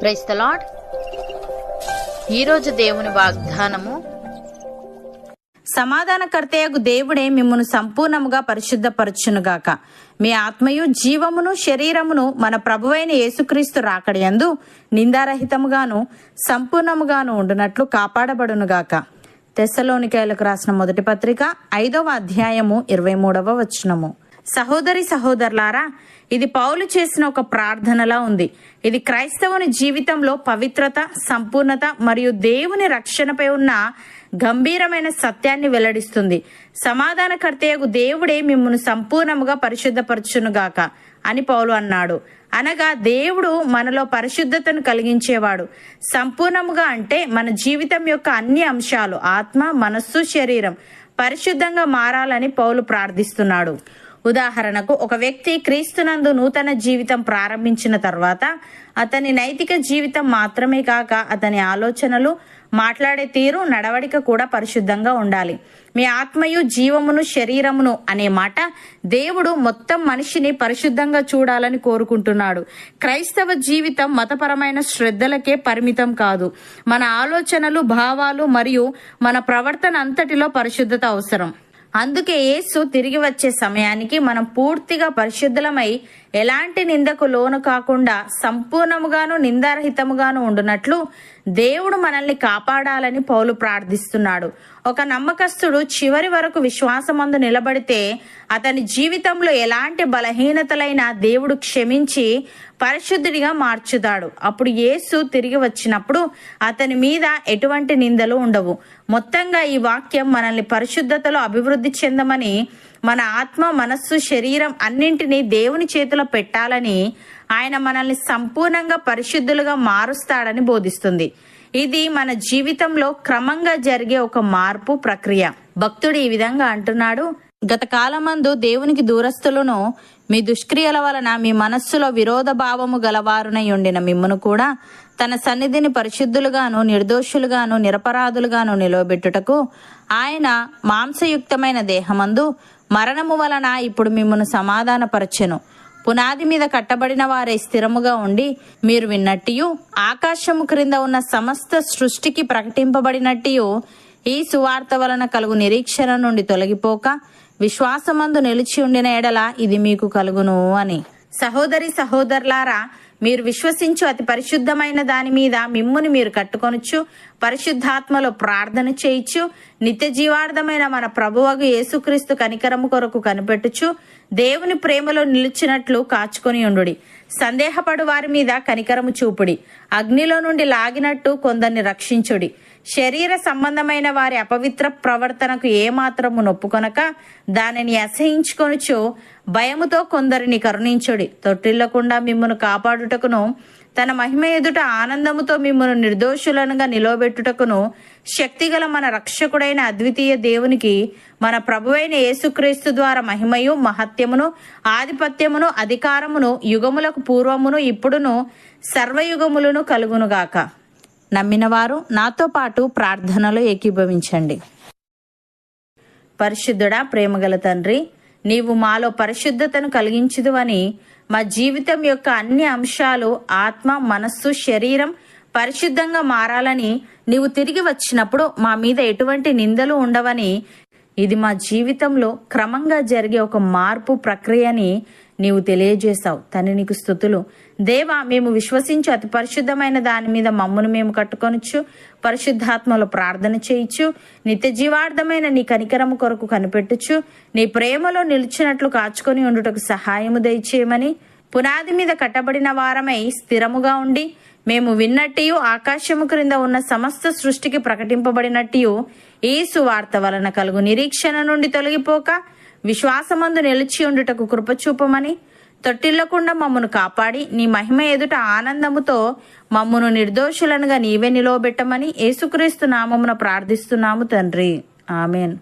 Price the lord ఈరోజు దేవుని వాగ్దానము సమాధానకర్తయకు దేవుడే మిమ్మను సంపూర్ణముగా పరిశుద్ధపరచునుగాక. మీ ఆత్మయు జీవమును శరీరమును మన ప్రభువైన యేసుక్రీస్తు రాకడయందు నిందారహితముగాను సంపూర్ణముగాను ఉండునట్లు కాపాడబడునుగాక. తెస్సలోనికాయలకు రాసిన మొదటి పత్రిక ఐదవ అధ్యాయము ఇరవై మూడవ వచనము. సహోదరి సహోదరులారా ఇది పౌలు చేసిన ఒక ప్రార్థనలా ఉంది. ఇది క్రైస్తవుని జీవితంలో పవిత్రత సంపూర్ణత మరియు దేవుని రక్షణపై ఉన్న గంభీరమైన సత్యాన్ని వెల్లడిస్తుంది. సమాధానకర్తయగు దేవుడే మిమ్మల్ని సంపూర్ణముగా పరిశుద్ధపరచునుగాక అని పౌలు అన్నాడు. అనగా దేవుడు మనలో పరిశుద్ధతను కలిగించేవాడు. సంపూర్ణముగా అంటే మన జీవితం యొక్క అన్ని అంశాలు ఆత్మ మనస్సు శరీరం పరిశుద్ధంగా మారాలని పౌలు ప్రార్థిస్తున్నాడు. ఉదాహరణకు ఒక వ్యక్తి క్రీస్తునందు నూతన జీవితం ప్రారంభించిన తర్వాత అతని నైతిక జీవితం మాత్రమే కాక అతని ఆలోచనలు మాట్లాడే తీరు నడవడిక కూడా పరిశుద్ధంగా ఉండాలి. మీ ఆత్మయు జీవమును శరీరమును అనే మాట దేవుడు మొత్తం మనిషిని పరిశుద్ధంగా చూడాలని కోరుకుంటున్నాడు. క్రైస్తవ జీవితం మతపరమైన శ్రద్ధలకే పరిమితం కాదు. మన ఆలోచనలు భావాలు మరియు మన ప్రవర్తన అంతటిలో పరిశుద్ధత అవసరం. అందుకే యేసు తిరిగి వచ్చే సమయానికి మనం పూర్తిగా పరిశుద్ధులమై ఎలాంటి నిందకు లోను కాకుండా సంపూర్ణముగాను నిందారహితముగాను ఉండునట్లు దేవుడు మనల్ని కాపాడాలని పౌలు ప్రార్థిస్తున్నాడు. ఒక నమ్మకస్తుడు చివరి వరకు విశ్వాసమందు నిలబడితే అతని జీవితంలో ఎలాంటి బలహీనతలైనా దేవుడు క్షమించి పరిశుద్ధుడిగా మార్చుతాడు. అప్పుడు యేసు తిరిగి వచ్చినప్పుడు అతని మీద ఎటువంటి నిందలు ఉండవు. మొత్తంగా ఈ వాక్యం మనల్ని పరిశుద్ధతలో అభివృద్ధి చెందమని మన ఆత్మ మనస్సు శరీరం అన్నింటినీ దేవుని చేతిలో పెట్టాలని ఆయన మనల్ని సంపూర్ణంగా పరిశుద్ధులుగా మారుస్తాడని బోధిస్తుంది. ఇది మన జీవితంలో క్రమంగా జరిగే ఒక మార్పు ప్రక్రియ. భక్తుడు ఈ విధంగా అంటున్నాడు గత కాలమందు దేవునికి దూరస్తులను మీ దుష్క్రియల వలన మీ మనస్సులో విరోధ భావము గలవారునై ఉండిన మిమ్మును కూడా తన సన్నిధిని పరిశుద్ధులుగాను నిర్దోషులుగాను నిరపరాధులుగాను నిలవబెట్టుటకు ఆయన మాంసయుక్తమైన దేహమందు మరణము వలన ఇప్పుడు మిమ్మను సమాధానపరచెను. పునాది మీద కట్టబడిన వారే స్థిరముగా ఉండి మీరు విన్నట్టియు ఆకాశము క్రింద ఉన్న సమస్త సృష్టికి ప్రకటింపబడినట్టియు ఈ సువార్త వలన కలుగు నిరీక్షణ నుండి తొలగిపోక విశ్వాసమందు నిలిచి ఉండిన ఎడల ఇది మీకు కలుగును అని. సహోదరి సహోదరులారా మీరు విశ్వసించు అతి పరిశుద్ధమైన దాని మీద మిమ్ముని మీరు కట్టుకొనొచ్చు పరిశుద్ధాత్మలో ప్రార్థన చేయొచ్చు నిత్య జీవార్థమైన మన ప్రభువగు యేసుక్రీస్తు కనికరము కొరకు కనిపెట్టుచు దేవుని ప్రేమలో నిలిచినట్లు కాచుకొని ఉండుడి. సందేహపడు వారి మీద కనికరము చూపుడి. అగ్నిలో నుండి లాగినట్టు కొందరిని రక్షించుడి. శరీర సంబంధమైన వారి అపవిత్ర ప్రవర్తనకు ఏమాత్రము నొప్పుకొనక దానిని అసహించుకొనుచు భయముతో కొందరిని కరుణించుడి. తొట్టిల్లకుండా మిమ్మను కాపాడుటకును తన మహిమ ఎదుట ఆనందముతో మిమ్మను నిర్దోషులనుగా నిలవబెట్టుటకును శక్తిగల మన రక్షకుడైన అద్వితీయ దేవునికి మన ప్రభువైన యేసుక్రీస్తు ద్వారా మహిమయు మహత్యమును ఆధిపత్యమును అధికారమును యుగములకు పూర్వమును ఇప్పుడును సర్వయుగములను కలుగునుగాక. నమ్మినవారు నాతో పాటు ప్రార్థనలో ఏకీభవించండి. పరిశుద్ధుడా ప్రేమగల తండ్రి నీవు మాలో పరిశుద్ధతను కలిగించుదువని మా జీవితం యొక్క అన్ని అంశాలు ఆత్మ మనస్సు శరీరం పరిశుద్ధంగా మారాలని నీవు తిరిగి వచ్చినప్పుడు మా మీద ఎటువంటి నిందలు ఉండవని ఇది మా జీవితంలో క్రమంగా జరిగే ఒక మార్పు ప్రక్రియని నీవు తెలియజేశావు తని నీకు స్థుతులు దేవా మేము విశ్వసించి అతి పరిశుద్ధమైన దాని మీద మమ్మును మేము కట్టుకొనొచ్చు పరిశుద్ధాత్మలో ప్రార్థన చేయొచ్చు నిత్య జీవార్థమైన నీ కనికరము కొరకు కనిపెట్టుచు నీ ప్రేమలో నిలిచినట్లు కాచుకొని ఉండుటకు సహాయము దయచేయమని పునాది మీద కట్టబడిన వారమై స్థిరముగా ఉండి మేము విన్నట్టియు ఆకాశము క్రింద ఉన్న సమస్త సృష్టికి ప్రకటింపబడినట్టియు ఈ సువార్త వలన కలుగు నిరీక్షణ నుండి తొలగిపోక విశ్వాసమందు నిలిచి ఉండుటకు కృపచూపమని తొట్టిల్లకుండా మమ్మను కాపాడి నీ మహిమ ఎదుట ఆనందముతో మమ్మను నిర్దోషులనుగా నీవే నిలవబెట్టమని యేసుక్రీస్తు నామమున ప్రార్థిస్తున్నాము తండ్రి. ఆమెన్.